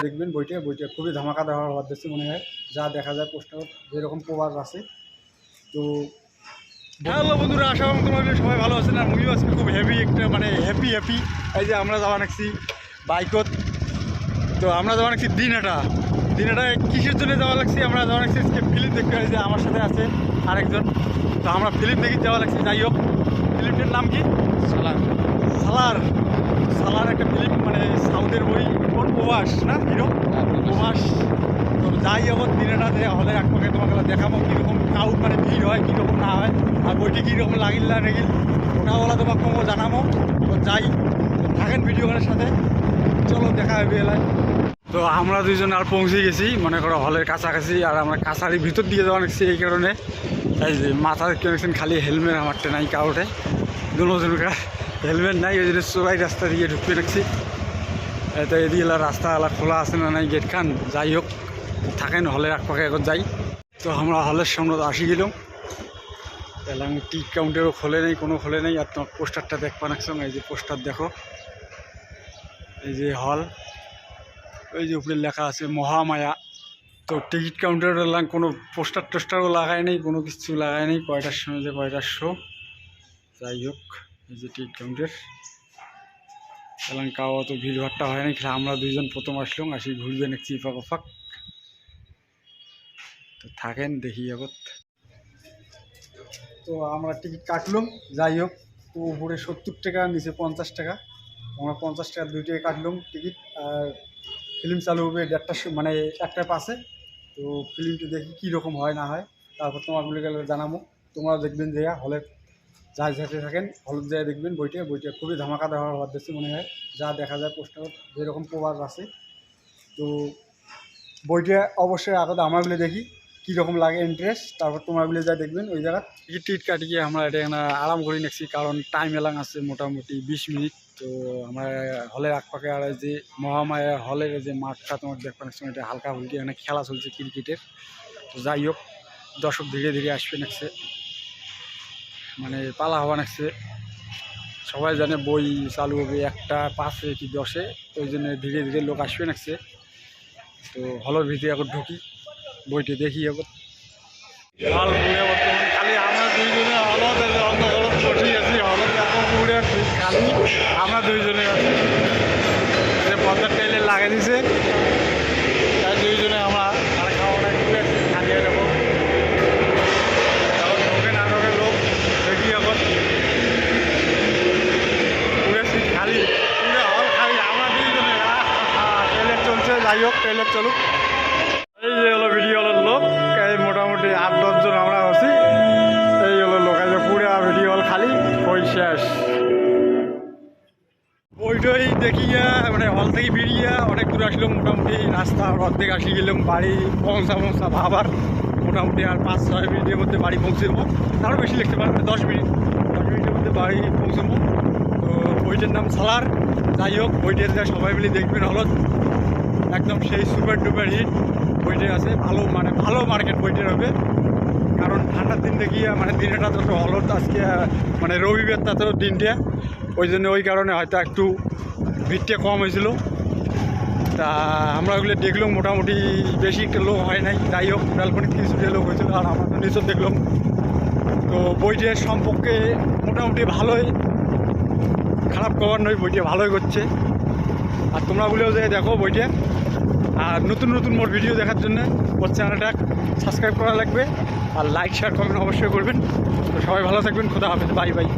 যায় দেখবেন বইটা বইটা খুবই ধামাকা দেওয়া হওয়ার দেখছি মনে হয়। যা দেখা যায় পোস্টার যেরকম প্রবাস আছে। তো হ্যালো বন্ধুরা আশা করি তোমাদের সবাই ভালো আছেন আর মুভিও আজকে খুব হেভি একটা মানে হ্যাপি হ্যাপি এই যে আমরা যাওয়া নাকছি বাইকত। তো আমরা যাওয়া নাকছি দিনাটা। দিনাটা কিসের জন্য যাওয়া লাগছি? আমরা যাওয়া লাগছি আজকে ফিল্ম দেখতে হয় যে আমার সাথে আছে আরেকজন। তো আমরা ফিল্ম দেখি যাওয়া লাগছি যাই হোক। ফিল্মটার নাম কি? সালার। সালার। সালার একটা ফিল্ম মানে সাউথের বই কোন প্রবাস না? হিরো? প্রবাস তো যাই হোক দিনেটা যে হলে এক একপাকে তোমাকে দেখাবো কীরকম কাউ মানে ভিড় হয়, কীরকম না হয়, আর বইটি কীরকম লাগিল না রেগিল ওটা বলা তোমাকে জানাব। তো যাই, থাকেন ভিডিওগুলোর সাথে। চলো, দেখা হবে এলাকায় তো আমরা দুজন আর পৌঁছে গেছি, মনে করো হলের কাছাকাছি, আর আমরা কাছারির ভিতর দিয়ে যাওয়া নিচ্ছি এই কারণে। এই যে মাথা কেনেছেন খালি হেলমেট আমারটা নাই কাউটে দুজনকার হেলমেট নাই ওই জন্য সবাই রাস্তা দিয়ে ঢুকতে রাখছি তো এদিকে রাস্তা আলা খোলা আছে না নাই গেট খান যাই হোক থাকেন হলের পাকে এখন যাই। তো আমরা হলের সামনে আসি গেলাম। এবং টিক কাউন্টারও খোলে নেই, কোনো খোলে নেই আর তোমার পোস্টারটা দেখবা নাকছো এই যে পোস্টার দেখো। এই যে হল ওই যে উপরে লেখা আছে মহামায়া। তো টিকিট কাউন্টার কোনো পোস্টার টোস্টারও লাগায় নেই, কোনো কিছু লাগায় নেই, কয়টার সময় যে কয়টার শো। যাই হোক। যে টিকিট কাউন্টার এবং কাউ অত ভিড় ভাট্টা হয় খালি আমরা দুইজন প্রথম আসলাম, আসি ঘুরবে না চিফাক ফাক তো থাকেন, দেখি জগৎ তো আমরা টিকিট কাটলাম, যাই হোক, তো উপরে সত্তর টাকা, নিচে পঞ্চাশ টাকা। আমরা পঞ্চাশ টাকা, দুই টাকা কাটলাম টিকিট, আর ফিল্ম চালু হবে দেড়টার মানে একটার পাশে। তো ফিল্মটি দেখি কী রকম হয়, না হয়, তারপর তোমাগুলো গেলে জানাব। তোমরাও দেখবেন যে হলে যাই যেতে থাকেন হলত যায় দেখবেন বইটা। বইটা খুবই ধামাকা দেওয়া হওয়ার দেখছি মনে হয়, যা দেখা যায় পোস্টার, যেরকম প্রবাস আছে। তো বইটা অবশ্যই আগত বলে দেখি কীরকম লাগে ইন্টারেস্ট তারপর তোমার বলে যা দেখবেন ওই জায়গা। টিকিট টিকিট কাটিয়ে আমরা এটা এখানে আরাম করে নিচ্ছি কারণ টাইম এলাং আছে মোটামুটি বিশ মিনিট। তো আমরা হলের আকপাকে আর যে মহামায়া হলের যে মাঠটা তোমার দেখবেন এটা হালকা হুলকি এখানে খেলা চলছে ক্রিকেটের তো যাই হোক, দর্শক ধীরে ধীরে আসবে নাকছে মানে পালা হওয়া নাকছে সবাই জানে বই চালু হবে একটা, পাঁচে কি দশে, ওই জন্য ধীরে ধীরে লোক আসবে নাকছে তো হলের ভিতরে এখন ঢুকি, বইটি দেখি এখন। খালি আমরা দুইজনে আছি হলত আমরা দুইজনে পদ্মার তেলে লাগাই দিছে তাই দুইজনে আমরা আর খাওয়া দাওয়া করে আছি খালি হয়ে যাব এখন ঢোকে না ঢোকে লোক দেখি এখন পুরে সিট খালি পুরে হল খালি আমরা দুইজনে ট্রেলের চলছে যাই হোক ট্রেলের চলুক। এই যে হলো ভিডিও হলো লোক, এই মোটামুটি আট দশজন আমরা আছি। এই হলো লোক, এই যে পুরা ভিডিও হল খালি ওই শেষ। ওইটাই দেখিয়া মানে হল থেকে বেরিয়ে, অনেক দূর আসলো মোটামুটি, রাস্তা অর্ধেক আসি গেলাম, বাড়ি পৌঁছা পৌঁছা ভাবার। মোটামুটি আর পাঁচ, ছয় মিনিটের মধ্যে বাড়ি পৌঁছে দেবো তারও বেশি লিখতে পারবে দশ মিনিট। দশ মিনিটের মধ্যে বাড়ি পৌঁছবো। তো বইটার নাম সালার। যাই হোক বইটার সবাই মিলে দেখবেন হলত। একদম সেই সুপার ডুপার হিট বইটা আছে। ভালো মানে ভালো মার্কেট বইটার হবে। কারণ ঠান্ডার দিন দেখিয়ে মানে দিনটা তো হলত আজকে মানে রবিবার তা তো দিনটা। ওই জন্য ওই কারণে হয়তো একটু ভিড়টা কম হয়েছিল। তা আমরা ওগুলো দেখলাম, মোটামুটি বেশি লোক হয় নাই। যাই হোক ব্যালকনিতে কিছুটা লোক হয়েছিল আর আমরা তো নিচে দেখলাম। তো বইটির সম্পর্কে মোটামুটি ভালোই, খারাপ খবর নয়, বইটা ভালোই করছে। আর তোমরা বলেও যে দেখো বইটা। আর নতুন নতুন মোট ভিডিও দেখার জন্য ওর চ্যানেলটা সাবস্ক্রাইব করা লাগবে আর লাইক শেয়ার কমেন্ট অবশ্যই করবেন। তো সবাই ভালো থাকবেন, খোদা হাফেজ বাই বাই